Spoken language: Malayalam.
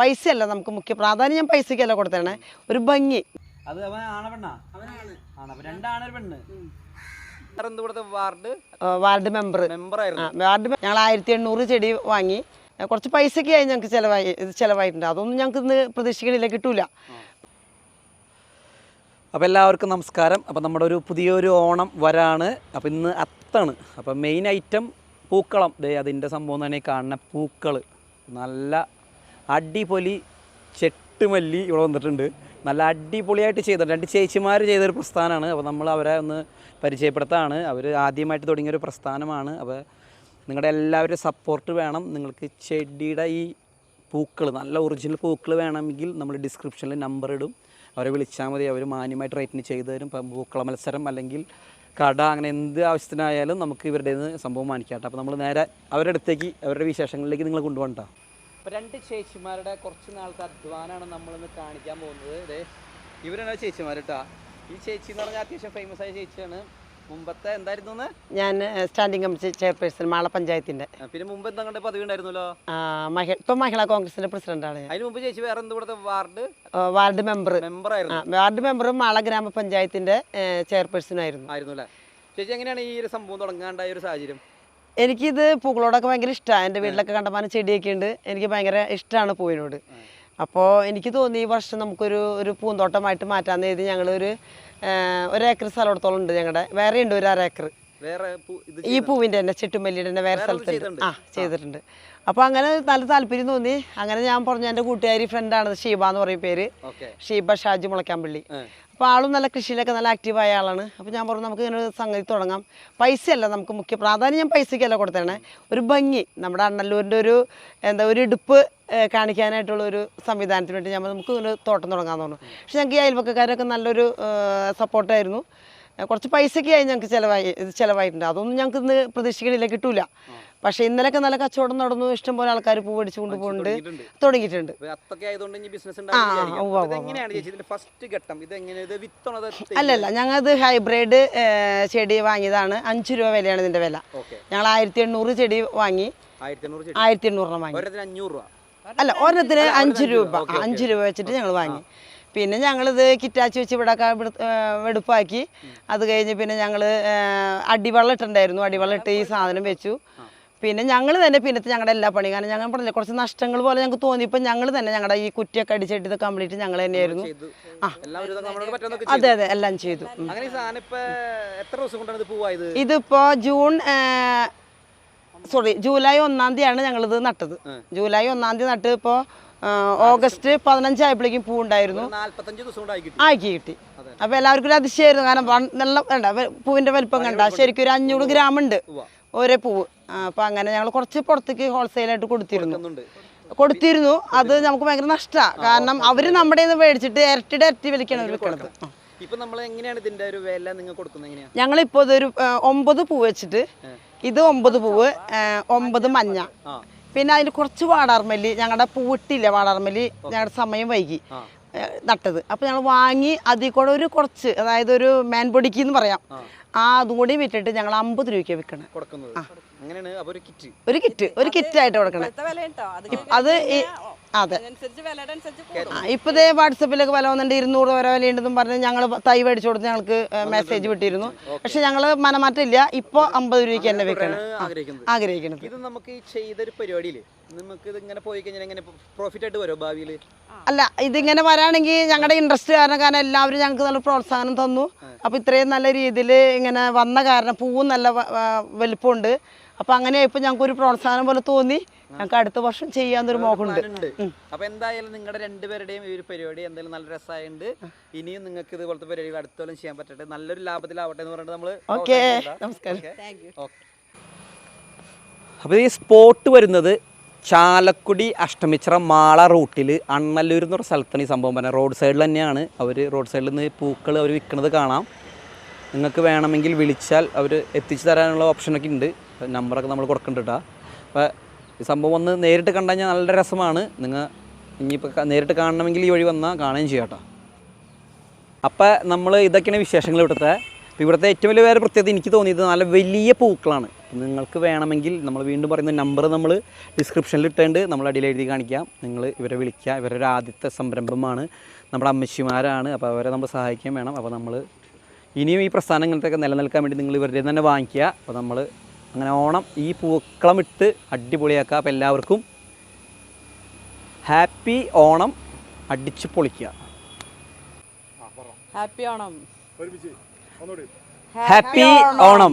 പൈസ അല്ല നമുക്ക് മുഖ്യ പ്രാധാന്യം ഞാൻ പൈസക്കല്ല കൊടുത്തേണേ ഒരു ഭംഗി. അത് അവൻ അവനാണ്. പെണ്ണ്. വാർഡ്? വാർഡ് മെമ്പർ മെമ്പർ ആയിരുന്നു. വാർഡ് ഞങ്ങൾ ആയിരത്തി എണ്ണൂറ് ചെടി വാങ്ങി. കുറച്ച് പൈസയ്ക്ക് ആയി ഞങ്ങൾക്ക് ചിലവായി ചിലവായിട്ടുണ്ട്. അതൊന്നും ഞങ്ങൾക്ക് ഇന്ന് പ്രതീക്ഷിക്കണില്ല കിട്ടൂല. അപ്പോൾ എല്ലാവർക്കും നമസ്കാരം. അപ്പോൾ നമ്മുടെ ഒരു പുതിയൊരു ഓണം വരാണ്. അപ്പോൾ ഇന്ന് അത്താണ്. അപ്പോൾ മെയിൻ ഐറ്റം പൂക്കളം. ദേ അതിന്റെ സംഭവം തന്നെ കാണുന്ന പൂക്കൾ നല്ല അടിപൊളി ചെട്ടുമല്ലി ഇവിടെ വന്നിട്ടുണ്ട്. നല്ല അടിപൊളിയായിട്ട് ചെയ്തിട്ടുണ്ട്. രണ്ട് ചേച്ചിമാർ ചെയ്തൊരു പ്രസ്ഥാനമാണ് അപ്പോൾ നമ്മൾ അവരെ ഒന്ന് പരിചയപ്പെടുത്താണ്. അവർ ആദ്യമായിട്ട് തുടങ്ങിയൊരു പ്രസ്ഥാനമാണ്. അപ്പോൾ നിങ്ങളുടെ എല്ലാവരുടെ സപ്പോർട്ട് വേണം. നിങ്ങൾക്ക് ചെടിയുടെ ഈ പൂക്കൾ നല്ല ഒറിജിനൽ പൂക്കൾ വേണമെങ്കിൽ നമ്മൾ ഡിസ്ക്രിപ്ഷനിൽ നമ്പർ ഇടും. അവരെ വിളിച്ചാൽ മതി. അവർ മാന്യമായിട്ട് റേറ്റിന് ചെയ്തു തരും. പൂക്കള മത്സരം അല്ലെങ്കിൽ കട അങ്ങനെ എന്ത് ആവശ്യത്തിനായാലും നമുക്ക് ഇവരുടെ സംഭവം കേട്ടോ അപ്പോൾ നമ്മൾ നേരെ അവരുടെ അടുത്തേക്ക് അവരുടെ വിശേഷങ്ങളിലേക്ക് നിങ്ങൾ കൊണ്ടുപോകണ്ട അപ്പോൾ രണ്ട് ചേച്ചിമാരുടെ കുറച്ച് നാളത്തെ അധ്വാനമാണ് നമ്മളിന്ന് കാണിക്കാൻ പോകുന്നത്. അതെ ഇവരാണ് ചേച്ചിമാർ കേട്ടോ ഈ ചേച്ചി എന്ന് പറഞ്ഞാൽ അത്യാവശ്യം ഫേമസ് ആയ ചേച്ചിയാണ്. മുമ്പത്തെ എന്തായിരുന്നു ഞാൻ സ്റ്റാൻഡിംഗ് കമ്മിറ്റി ചെയർപേഴ്സൺ മാള പഞ്ചായത്തിന്റെ. പിന്നെ മുമ്പ് എന്താ കണ്ട പദവി ഉണ്ടായിരുന്നല്ലോ ഇപ്പൊ മഹിളാ കോൺഗ്രസിന്റെ പ്രസിഡന്റാണ് അതിന് മുമ്പ് ചേച്ചി വേറെ എന്ത് ഇവിടുത്തെ വാർഡ്? വാർഡ് മെമ്പർ മെമ്പർ ആയിരുന്നു. വാർഡ് മെമ്പറും മാള ഗ്രാമപഞ്ചായത്തിന്റെ ചെയർപേഴ്സൺ ആയിരുന്നു. ആയിരുന്നു അല്ലേ? ചേച്ചി എങ്ങനെയാണ് ഈ ഒരു സംഭവം തുടങ്ങാണ്ടായ ഒരു സാഹചര്യം? എനിക്കിത് പൂക്കളോടൊക്കെ ഭയങ്കര ഇഷ്ടമാണ് എന്റെ വീട്ടിലൊക്കെ കണ്ടമാനം ചെടിയൊക്കെ ഉണ്ട് എനിക്ക് ഭയങ്കര ഇഷ്ടമാണ് പൂവിനോട്. അപ്പോൾ എനിക്ക് തോന്നി ഈ വർഷം നമുക്കൊരു ഒരു പൂന്തോട്ടമായിട്ട് മാറ്റാമെന്ന് എഴുതി ഞങ്ങളൊരു ഒരു ഏക്കർ സ്ഥലത്തോളം ഉണ്ട് ഞങ്ങളുടെ വേറെ ഉണ്ട് ഒരു അര ഏക്കർ. വേറെ ഈ പൂവിന്റെ തന്നെ ചെട്ടുമല്ലിയുടെ തന്നെ വേറെ സ്ഥലത്തുണ്ട്. ആ ചെയ്തിട്ടുണ്ട്. അപ്പോൾ അങ്ങനെ നല്ല താല്പര്യം തോന്നി. അങ്ങനെ ഞാൻ പറഞ്ഞു എന്റെ കൂട്ടുകാരി ഫ്രണ്ടാണ് ഷീബ എന്ന് പറയും പേര്. ഷീബ ഷാജി മുളക്കാമ്പള്ളി അപ്പോൾ ആളും നല്ല കൃഷിയിലൊക്കെ നല്ല ആക്റ്റീവായ ആളാണ്. അപ്പോൾ ഞാൻ പറഞ്ഞു നമുക്ക് ഇങ്ങനെ ഒരു സംഗതി തുടങ്ങാം. പൈസയല്ല നമുക്ക് മുഖ്യ പ്രാധാന്യം ഞാൻ പൈസയ്ക്കല്ല കൊടുത്തേണേ ഒരു ഭംഗി നമ്മുടെ അണ്ണല്ലൂരിന്റെ ഒരു എന്താ ഒരു ഇടുപ്പ് കാണിക്കാനായിട്ടുള്ള ഒരു സംവിധാനത്തിന് വേണ്ടി ഞാൻ നമുക്ക് ഒരു തോട്ടം തുടങ്ങാൻ പറഞ്ഞു. പക്ഷെ ഞങ്ങൾക്ക് ഈ അയൽപക്കക്കാരൊക്കെ നല്ലൊരു സപ്പോർട്ടായിരുന്നു കുറച്ച് പൈസയ്ക്ക് ആയി ഞങ്ങൾക്ക് ചിലവായി ചിലവായിട്ടുണ്ട്. അതൊന്നും ഞങ്ങൾക്ക് ഇന്ന് പ്രതീക്ഷിക്കണില്ല കിട്ടൂല. പക്ഷേ ഇന്നലെയൊക്കെ നല്ല കച്ചവടം നടന്നു. ഇഷ്ടംപോലെ ആൾക്കാർ പൂ മേടിച്ചു കൊണ്ടുപോകുന്നുണ്ട് തുടങ്ങിയിട്ടുണ്ട്. അല്ലല്ല ഞങ്ങളത് ഹൈബ്രിഡ് ചെടി വാങ്ങിയതാണ്. അഞ്ച് രൂപ വിലയാണ് ഇതിന്റെ വില. ഞങ്ങൾ ആയിരത്തി എണ്ണൂറ് ചെടി? വാങ്ങി. ആയിരത്തി എണ്ണൂറ് വാങ്ങി അല്ല ഒരെണ്ണത്തിന് അഞ്ച് രൂപ. അഞ്ച് രൂപ വെച്ചിട്ട് ഞങ്ങൾ വാങ്ങി. പിന്നെ ഞങ്ങളിത് കിറ്റാച്ചി വെച്ച് ഇവിടെ വെടുപ്പാക്കി. അത് കഴിഞ്ഞ് പിന്നെ ഞങ്ങൾ അടിവെള്ളം ഇട്ടുണ്ടായിരുന്നു അടിവെള്ളം ഇട്ട് ഈ സാധനം വെച്ചു. പിന്നെ ഞങ്ങൾ തന്നെ പിന്നത്തെ ഞങ്ങളുടെ എല്ലാ പണിയും. കാരണം ഞങ്ങൾ പറഞ്ഞില്ല കുറച്ച് നഷ്ടങ്ങൾ പോലെ ഞങ്ങൾക്ക് തോന്നിയപ്പോൾ ഞങ്ങൾ തന്നെ ഞങ്ങളുടെ ഈ കുറ്റിയൊക്കെ അടിച്ചിട്ട് ഇത് കംപ്ലീറ്റ് ഞങ്ങൾ തന്നെയായിരുന്നു. ആ. അതെ അതെ എല്ലാം ചെയ്തു. ഇപ്പൊ ഇതിപ്പോ ജൂൺ സോറി ജൂലൈ ഒന്നാം തീയതിയാണ് ഞങ്ങളിത് നട്ടത്. ജൂലൈ ഒന്നാം തീയതി നട്ട് ഇപ്പോൾ ഓഗസ്റ്റ് പതിനഞ്ചായപ്പോഴേക്കും പൂ ഉണ്ടായിരുന്നു ആക്കി കിട്ടി. അപ്പൊ എല്ലാവർക്കും ഒരു അതിശയമായിരുന്നു കാരണം നല്ല വേണ്ട പൂവിന്റെ വലിപ്പം കണ്ട. ശരിക്കും ഒരു അഞ്ഞൂറ് ഗ്രാം ഉണ്ട് ഒരേ ഓരോ പൂവ്. അപ്പൊ അങ്ങനെ ഞങ്ങൾ കുറച്ച് പുറത്തേക്ക് ഹോൾസെയിലായിട്ട് കൊടുത്തിരുന്നു. കൊടുത്തിരുന്നു. അത് നമുക്ക് ഭയങ്കര നഷ്ടമാണ് കാരണം അവർ നമ്മുടെ മേടിച്ചിട്ട് ഇരട്ടിയുടെ ഇരട്ടി വിലക്കാണ് അവർ വിൽക്കണത്. കൊടുക്കുന്നത് എങ്ങനെയാ? ഞങ്ങളിപ്പോൾ ഇതൊരു ഒമ്പത് പൂവ് വെച്ചിട്ട് ഇത് ഒമ്പത് പൂവ് ഒമ്പത് മഞ്ഞ. പിന്നെ അതിൽ കുറച്ച് വാടാർമല്ലി ഞങ്ങളുടെ പൂട്ടില്ല വാടാർമല്ലി ഞങ്ങളുടെ സമയം വൈകി. നട്ടത്. അപ്പോൾ ഞങ്ങൾ വാങ്ങി അതിൽ കൂടെ ഒരു കുറച്ച് അതായത് ഒരു മാൻപൊടിക്ക് എന്ന് പറയാം. ആ. അതും കൂടി വിറ്റിട്ട് ഞങ്ങൾ അമ്പത് രൂപയ്ക്ക് വിൽക്കണം കൊടുക്കുന്നത്. അങ്ങനെയാണ് അപ്പൊ ഒരു കിറ്റ്. ഒരു കിറ്റ് ആയിട്ട് കിറ്റായിട്ട് കൊടുക്കണേ. അത് അത്. ഇപ്പോൾ ഇതേ വാട്സപ്പിലൊക്കെ വില വന്നിട്ട് ഇരുന്നൂറ് വരെ വിലയുണ്ടെന്നും പറഞ്ഞ് ഞങ്ങൾ തൈ മേടിച്ചു കൊടുത്ത് ഞങ്ങൾക്ക് മെസ്സേജ് വിട്ടിരുന്നു. പക്ഷെ ഞങ്ങൾ മനമാറ്റമില്ല. ഇപ്പൊ അമ്പത് രൂപയ്ക്ക് തന്നെ വെക്കണം ആഗ്രഹിക്കുന്നത്. ഇത് നമുക്ക് ഈ ചെയ്തൊരു പരിപാടിയിൽ നമുക്ക് ഇത് ഇങ്ങനെ പോയി കഴിഞ്ഞാൽ എങ്ങനെ പ്രോഫിറ്റ് ആയിട്ട് വരുമോ ഭാവിയിൽ അല്ല ഇതിങ്ങനെ വരാണെങ്കിൽ ഞങ്ങളുടെ ഇൻട്രസ്റ്റ് കാരണം കാരണം എല്ലാവരും ഞങ്ങൾക്ക് നല്ല പ്രോത്സാഹനം തന്നു. അപ്പോൾ ഇത്രയും നല്ല രീതിയിൽ ഇങ്ങനെ വന്ന കാരണം പൂവും നല്ല വലുപ്പമുണ്ട് അപ്പോൾ ഞങ്ങൾക്ക് ഒരു പ്രോത്സാഹനം പോലെ തോന്നി. ഞങ്ങൾക്ക് അടുത്ത വർഷം ചെയ്യാന്നൊരു മോഹമുണ്ട് അപ്പൊ എന്തായാലും നിങ്ങളുടെ രണ്ടുപേരുടെയും ഈ ഒരു പരിപാടി എന്തായാലും നല്ല രസമായുണ്ട് ഇനിയും നിങ്ങൾക്ക് ഇതുപോലത്തെ പരിപാടികൾ അടുത്തോളം ചെയ്യാൻ പറ്റട്ടെ. നല്ലൊരു ലാഭത്തിലാവട്ടെ എന്ന് പറഞ്ഞിട്ട് നമ്മൾ ഓക്കെ. നമസ്കാരം. അപ്പൊ അപ്പോൾ ഈ സ്പോട്ട് വരുന്നത് ചാലക്കുടി അഷ്ടമിച്ചിറ മാള റൂട്ടിൽ അണ്ണല്ലൂർ എന്ന് പറഞ്ഞ സ്ഥലത്താണ് ഈ സംഭവം പറഞ്ഞത്. റോഡ് സൈഡിൽ തന്നെയാണ് അവർ റോഡ് സൈഡിൽ നിന്ന് പൂക്കൾ അവർ വിൽക്കുന്നത് കാണാം. നിങ്ങൾക്ക് വേണമെങ്കിൽ വിളിച്ചാൽ അവർ എത്തിച്ചു തരാനുള്ള ഓപ്ഷനൊക്കെ ഉണ്ട്. നമ്പറൊക്കെ നമ്മൾ കൊടുക്കുന്നുണ്ട് കേട്ടോ അപ്പോൾ ഈ സംഭവം ഒന്ന് നേരിട്ട് കണ്ടു നല്ല രസമാണ്. നിങ്ങൾ ഇനിയിപ്പോൾ നേരിട്ട് കാണണമെങ്കിൽ ഈ വഴി വന്നാൽ കാണുകയും ചെയ്യാം അപ്പോൾ നമ്മൾ ഇതൊക്കെയാണ് വിശേഷങ്ങൾ ഇവിടുത്തെ. അപ്പോൾ ഇവിടുത്തെ ഏറ്റവും വലിയ വേറെ പ്രത്യേകത എനിക്ക് തോന്നിയത് നല്ല വലിയ പൂക്കളാണ്. നിങ്ങൾക്ക് വേണമെങ്കിൽ നമ്മൾ വീണ്ടും പറയുന്ന നമ്പർ നമ്മൾ ഡിസ്ക്രിപ്ഷനിൽ ഇട്ടുണ്ട്. നമ്മൾ അടിയിൽ എഴുതി കാണിക്കാം. നിങ്ങൾ ഇവരെ വിളിക്കുക. ഇവരൊരു ആദ്യത്തെ സംരംഭമാണ്. നമ്മുടെ അമ്മച്ചിമാരാണ്. അപ്പോൾ അവരെ നമ്മൾ സഹായിക്കാൻ വേണം. അപ്പോൾ നമ്മൾ ഇനിയും ഈ പ്രസ്ഥാനം ഇങ്ങനത്തെയൊക്കെ നിലനിൽക്കാൻ വേണ്ടി നിങ്ങൾ ഇവരുടെ തന്നെ വാങ്ങിക്കുക. അപ്പോൾ നമ്മൾ അങ്ങനെ ഓണം ഈ പൂക്കളമിട്ട് അടിപൊളിയാക്കുക. അപ്പോൾ എല്ലാവർക്കും ഹാപ്പി ഓണം അടിച്ചു പൊളിക്കുക. ഹാപ്പി ഓണം. ഹാപ്പി ഓണം.